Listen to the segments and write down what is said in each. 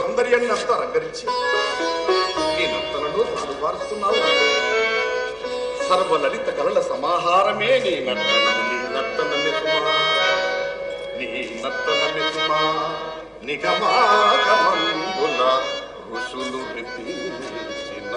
సౌందర్యాన్ని అంతా రంగరించి నీ నర్తనలో పాలుపారుస్తున్నావు సర్వలలిత కళల సమాహారమే నీ నర్తనము నీ నర్తన నిజమా నీ నర్తన నిజమా నిగమాగమంబుల ఋషులు విధించిన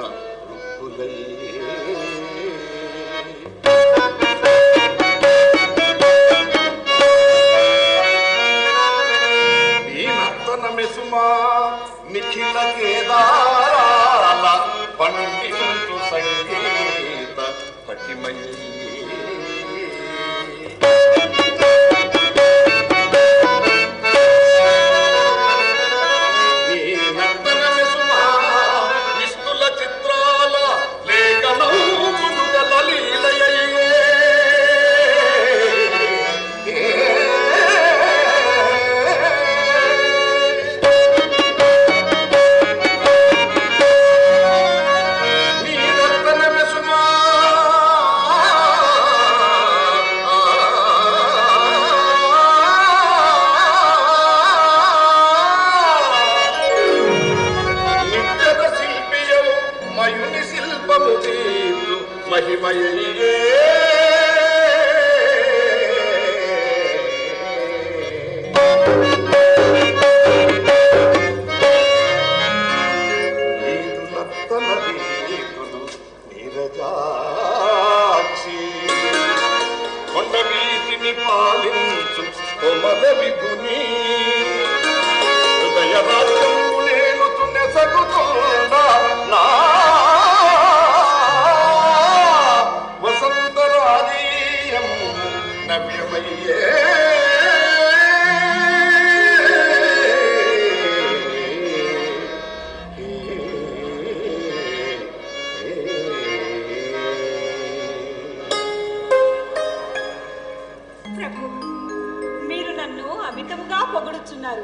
మహిమయే నీదు నర్తన రీతులు నీరజాక్షి కొండ వీటిని పాలించు కొమల విభుని హృదయ రాజ్యము నేను తునెసగుతుందా నా పొగడుచున్నారు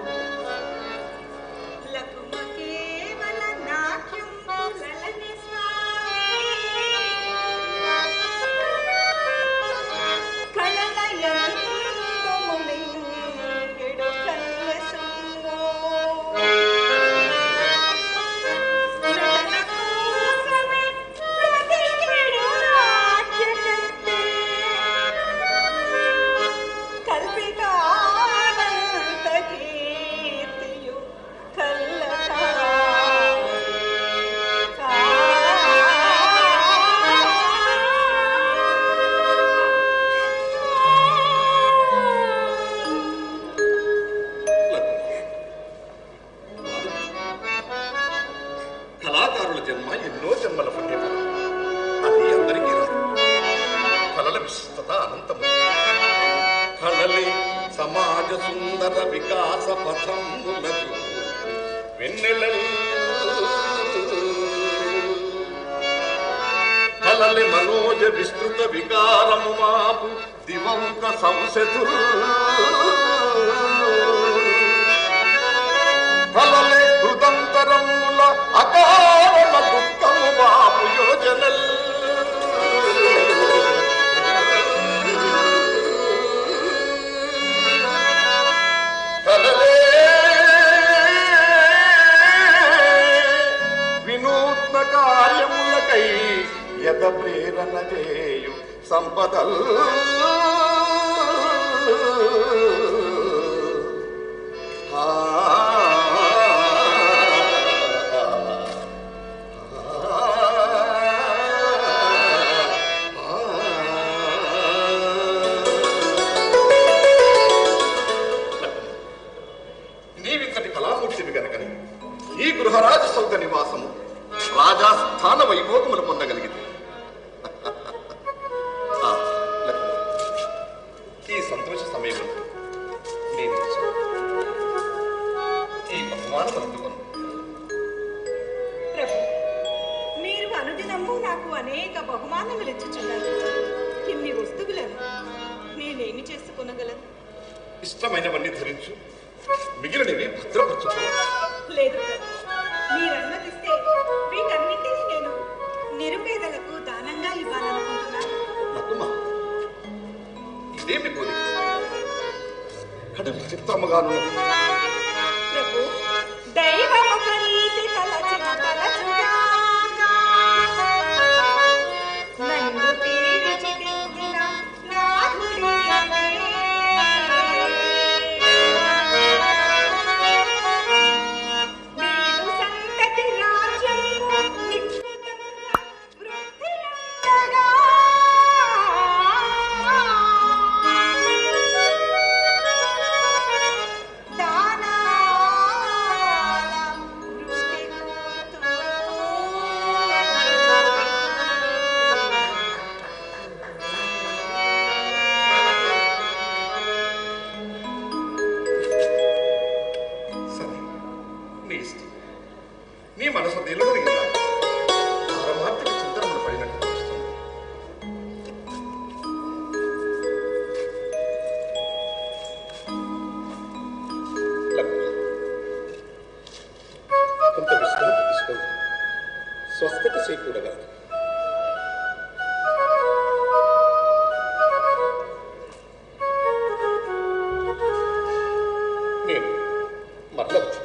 సమాజ సుందర వికాస పథములకు వెన్నెలలు. కలలి మనోజ విస్తృత వికారము మాపు దివంత సంసతులు సంపదల్ మీరు అనుదినము నాకు అనేక బహుమానములు ఇచ్చుచున్నారు. ఇన్ని వస్తువులను నేనేమి చేసుకొనగలను? ఇష్టమైనవన్నీ ధరించు. మిగిలినవి భద్రపరచుకో లేదు. ప్రభు మీరు అనుమతిస్తే వీటన్నింటినీ నేను నిరుపేదలకు దానంగా ఇవ్వాలనుకుంటున్నాను. ఇదేమి కోరిక కడు విచిత్రముగానున్నది ಸ್ವಸ್ತಿಕ ಸ್ವೀಕೂಡಗಳು నేను మరలవచ్చు